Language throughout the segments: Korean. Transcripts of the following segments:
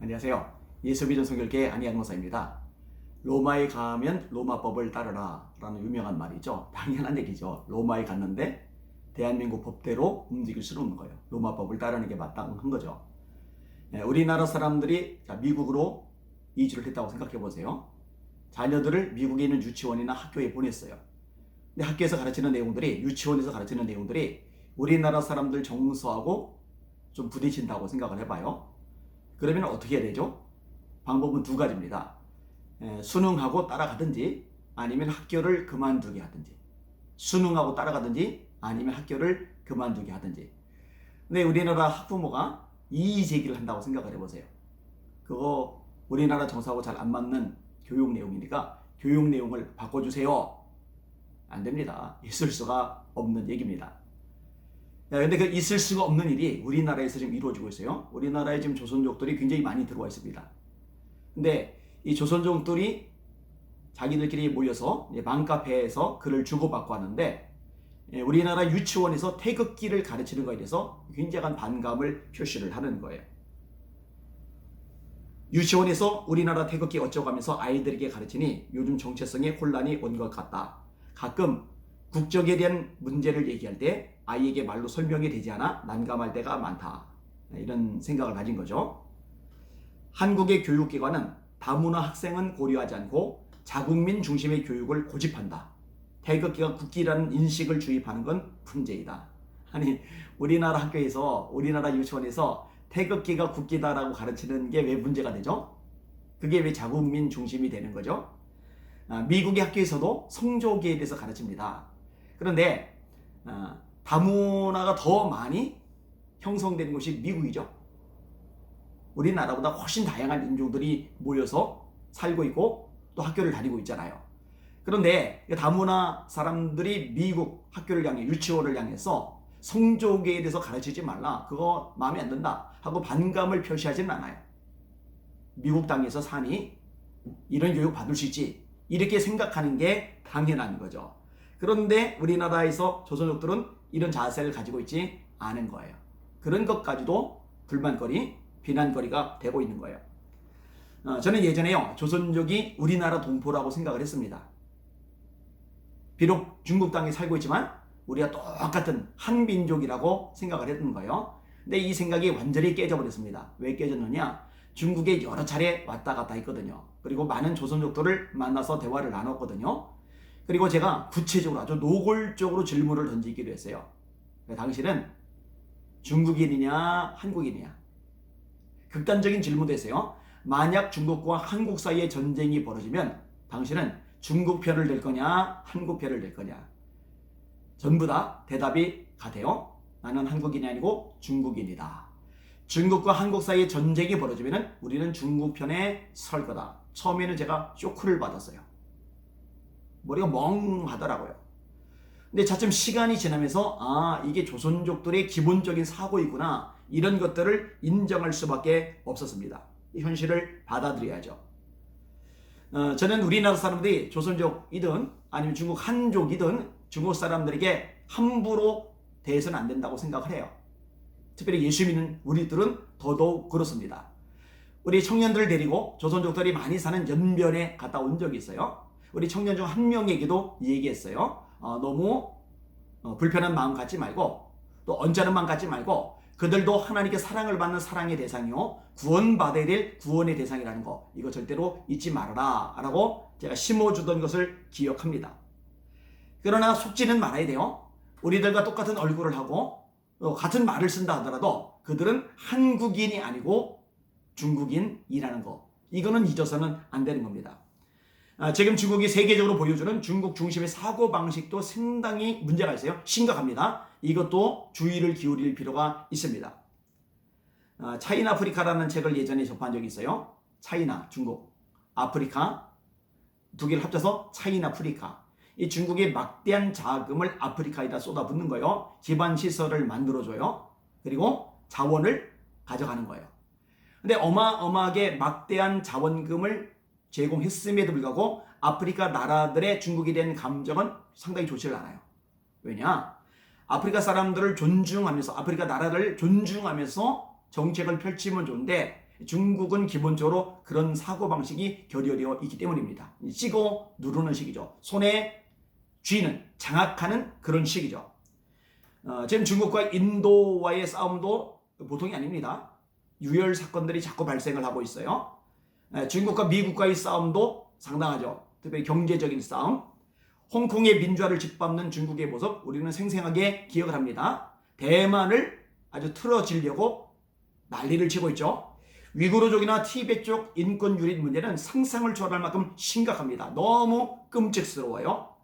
안녕하세요. 예수비전 성결계 안희양 목사입니다. 로마에 가면 로마법을 따르라 라는 유명한 말이죠. 당연한 얘기죠. 로마에 갔는데 대한민국 법대로 움직일 수는 없는 거예요. 로마법을 따르는 게 마땅한 거죠. 네, 우리나라 사람들이 자, 미국으로 이주를 했다고 생각해 보세요. 자녀들을 미국에 있는 유치원이나 학교에 보냈어요. 근데 학교에서 가르치는 내용들이 유치원에서 가르치는 내용들이 우리나라 사람들 정서하고 좀 부딪힌다고 생각을 해봐요. 그러면 어떻게 해야 되죠? 방법은 두 가지입니다. 에, 수능하고 따라가든지 아니면 학교를 그만두게 하든지 수능하고 따라가든지 아니면 학교를 그만두게 하든지 근데 우리나라 학부모가 이의 제기를 한다고 생각을 해보세요. 그거 우리나라 정서하고 잘 안 맞는 교육 내용이니까 교육 내용을 바꿔주세요. 안 됩니다. 있을 수가 없는 얘기입니다. 야, 근데 그 있을 수가 없는 일이 우리나라에서 지금 이루어지고 있어요. 우리나라에 지금 조선족들이 굉장히 많이 들어와 있습니다. 근데 이 조선족들이 자기들끼리 모여서 맘카페에서 글을 주고받고 하는데 예, 우리나라 유치원에서 태극기를 가르치는 것에 대해서 굉장한 반감을 표시를 하는 거예요. 유치원에서 우리나라 태극기 어쩌고 하면서 아이들에게 가르치니 요즘 정체성에 혼란이 온 것 같다. 가끔 국적에 대한 문제를 얘기할 때 아이에게 말로 설명이 되지 않아 난감할 때가 많다. 이런 생각을 가진 거죠. 한국의 교육기관은 다문화 학생은 고려하지 않고 자국민 중심의 교육을 고집한다. 태극기가 국기라는 인식을 주입하는 건 문제이다. 아니 우리나라 학교에서 우리나라 유치원에서 태극기가 국기다라고 가르치는 게 왜 문제가 되죠? 그게 왜 자국민 중심이 되는 거죠? 아, 미국의 학교에서도 성조기에 대해서 가르칩니다. 그런데 아, 다문화가 더 많이 형성되는 곳이 미국이죠. 우리나라보다 훨씬 다양한 인종들이 모여서 살고 있고 또 학교를 다니고 있잖아요. 그런데 이 다문화 사람들이 미국 학교를 향해 유치원을 향해서 성조계에 대해서 가르치지 말라. 그거 마음에 안 든다. 하고 반감을 표시하지는 않아요. 미국 땅에서 사니 이런 교육 받을 수 있지. 이렇게 생각하는 게 당연한 거죠. 그런데 우리나라에서 조선족들은 이런 자세를 가지고 있지 않은 거예요. 그런 것까지도 불만거리, 비난거리가 되고 있는 거예요. 어, 저는 예전에요, 조선족이 우리나라 동포라고 생각을 했습니다. 비록 중국 땅에 살고 있지만 우리가 똑같은 한민족이라고 생각을 했던 거예요. 근데 이 생각이 완전히 깨져버렸습니다. 왜 깨졌느냐? 중국에 여러 차례 왔다 갔다 했거든요. 그리고 많은 조선족들을 만나서 대화를 나눴거든요. 그리고 제가 구체적으로 아주 노골적으로 질문을 던지기도 했어요. 당신은 중국인이냐, 한국인이냐? 극단적인 질문도 했어요. 만약 중국과 한국 사이에 전쟁이 벌어지면 당신은 중국 편을 들 거냐, 한국 편을 들 거냐? 전부 다 대답이 같아요. 나는 한국인이 아니고 중국인이다. 중국과 한국 사이에 전쟁이 벌어지면 우리는 중국 편에 설 거다. 처음에는 제가 쇼크를 받았어요. 머리가 멍하더라고요. 근데 차츰 시간이 지나면서 아 이게 조선족들의 기본적인 사고이구나 이런 것들을 인정할 수밖에 없었습니다. 이 현실을 받아들여야죠. 어, 저는 우리나라 사람들이 조선족이든 아니면 중국 한족이든 중국 사람들에게 함부로 대해서는 안 된다고 생각을 해요. 특별히 예수 믿는 우리들은 더더욱 그렇습니다. 우리 청년들을 데리고 조선족들이 많이 사는 연변에 갔다 온 적이 있어요. 우리 청년 중 한 명에게도 얘기했어요. 어, 너무 어, 불편한 마음 갖지 말고 또 언짢은 마음 갖지 말고 그들도 하나님께 사랑을 받는 사랑의 대상이요 구원받아야 될 구원의 대상이라는 거 이거 절대로 잊지 말아라 라고 제가 심어주던 것을 기억합니다. 그러나 속지는 말아야 돼요. 우리들과 똑같은 얼굴을 하고 또 같은 말을 쓴다 하더라도 그들은 한국인이 아니고 중국인이라는 거 이거는 잊어서는 안 되는 겁니다. 아, 지금 중국이 세계적으로 보여주는 중국 중심의 사고 방식도 상당히 문제가 있어요. 심각합니다. 이것도 주의를 기울일 필요가 있습니다. 아, 차이나 아프리카라는 책을 예전에 접한 적이 있어요. 차이나 중국, 아프리카 두 개를 합쳐서 차이나 아프리카. 이 중국의 막대한 자금을 아프리카에다 쏟아붓는 거예요. 기반 시설을 만들어줘요. 그리고 자원을 가져가는 거예요. 근데 어마어마하게 막대한 자원금을 제공했음에도 불구하고 아프리카 나라들의 중국에 대한 감정은 상당히 좋지를 않아요. 왜냐? 아프리카 사람들을 존중하면서 아프리카 나라를 존중하면서 정책을 펼치면 좋은데 중국은 기본적으로 그런 사고방식이 결여되어 있기 때문입니다. 찍어 누르는 식이죠. 손에 쥐는 장악하는 그런 식이죠. 어, 지금 중국과 인도와의 싸움도 보통이 아닙니다. 유혈 사건들이 자꾸 발생을 하고 있어요. 에, 중국과 미국과의 싸움도 상당하죠. 특별히 경제적인 싸움. 홍콩의 민주화를 짓밟는 중국의 모습 우리는 생생하게 기억을 합니다. 대만을 아주 틀어지려고 난리를 치고 있죠. 위구르족이나 티베트족 인권 유린 문제는 상상을 초월할 만큼 심각합니다. 너무 끔찍스러워요.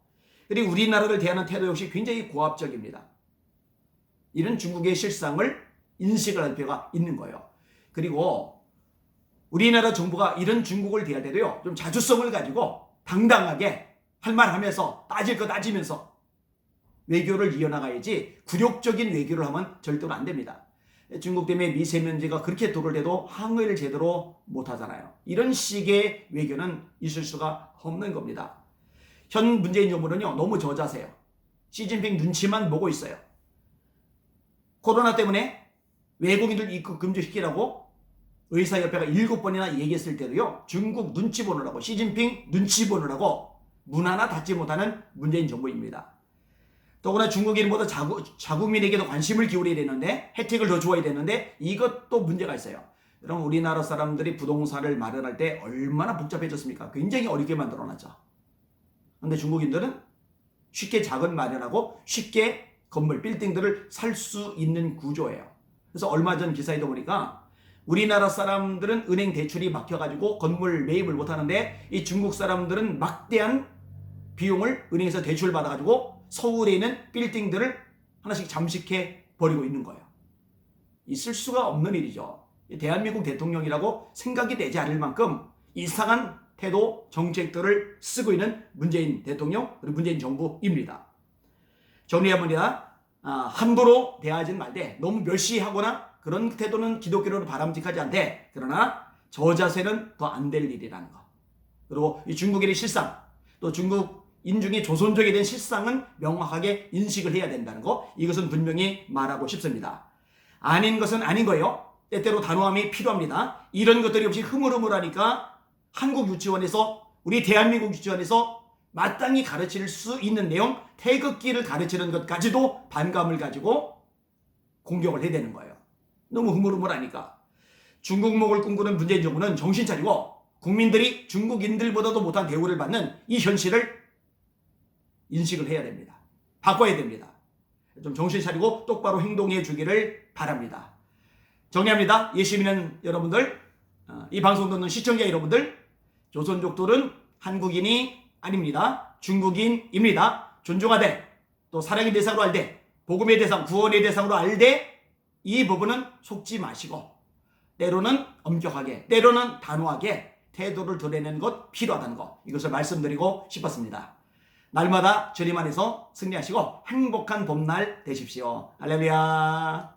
그리고 우리나라를 대하는 태도 역시 굉장히 고압적입니다. 이런 중국의 실상을 인식을 할 필요가 있는 거예요. 그리고 우리나라 정부가 이런 중국을 대할 때도요, 좀 자주성을 가지고 당당하게 할 말 하면서 따질 거 따지면서 외교를 이어나가야지 굴욕적인 외교를 하면 절대로 안 됩니다. 중국 때문에 미세먼지가 그렇게 도를 때도 항의를 제대로 못 하잖아요. 이런 식의 외교는 있을 수가 없는 겁니다. 현 문재인 정부는요, 너무 저자세요. 시진핑 눈치만 보고 있어요. 코로나 때문에 외국인들 입국 금지시키라고 의사협회가 일곱 번이나 얘기했을 때도요, 중국 눈치 보느라고, 시진핑 눈치 보느라고 문 하나 닫지 못하는 문재인 정부입니다. 더구나 중국인보다 자국, 자국민에게도 관심을 기울여야 되는데, 혜택을 더 주어야 되는데, 이것도 문제가 있어요. 여러분, 우리나라 사람들이 부동산을 마련할 때 얼마나 복잡해졌습니까? 굉장히 어렵게 만들어놨죠. 근데 중국인들은 쉽게 자금 마련하고 쉽게 건물, 빌딩들을 살 수 있는 구조예요. 그래서 얼마 전 기사에도 보니까 우리나라 사람들은 은행 대출이 막혀가지고 건물 매입을 못하는데 이 중국 사람들은 막대한 비용을 은행에서 대출 받아가지고 서울에 있는 빌딩들을 하나씩 잠식해 버리고 있는 거예요. 있을 수가 없는 일이죠. 대한민국 대통령이라고 생각이 되지 않을 만큼 이상한 태도, 정책들을 쓰고 있는 문재인 대통령, 그리고 문재인 정부입니다. 정리해보니까 아, 함부로 대하지는 말되 너무 멸시하거나 그런 태도는 기독교로는 바람직하지 않대. 그러나 저 자세는 더 안 될 일이라는 거. 그리고 이 중국인의 실상, 또 중국 인중의 조선족에 대한 실상은 명확하게 인식을 해야 된다는 거. 이것은 분명히 말하고 싶습니다. 아닌 것은 아닌 거예요. 때때로 단호함이 필요합니다. 이런 것들이 없이 흐물흐물하니까 한국 유치원에서 우리 대한민국 유치원에서 마땅히 가르칠 수 있는 내용 태극기를 가르치는 것까지도 반감을 가지고 공격을 해야 되는 거예요. 너무 흐물흐물하니까. 중국목을 꿈꾸는 문재인 정부는 정신 차리고 국민들이 중국인들보다도 못한 대우를 받는 이 현실을 인식을 해야 됩니다. 바꿔야 됩니다. 좀 정신 차리고 똑바로 행동해 주기를 바랍니다. 정리합니다. 예시민은 여러분들, 어, 이 방송 듣는 시청자 여러분들, 조선족들은 한국인이 아닙니다. 중국인입니다. 존중하되 또 사랑의 대상으로 알되 복음의 대상, 구원의 대상으로 알되 이 부분은 속지 마시고 때로는 엄격하게, 때로는 단호하게 태도를 드러내는 것 필요하다는 것 이것을 말씀드리고 싶었습니다. 날마다 주님 안에서 승리하시고 행복한 봄날 되십시오. 할렐루야.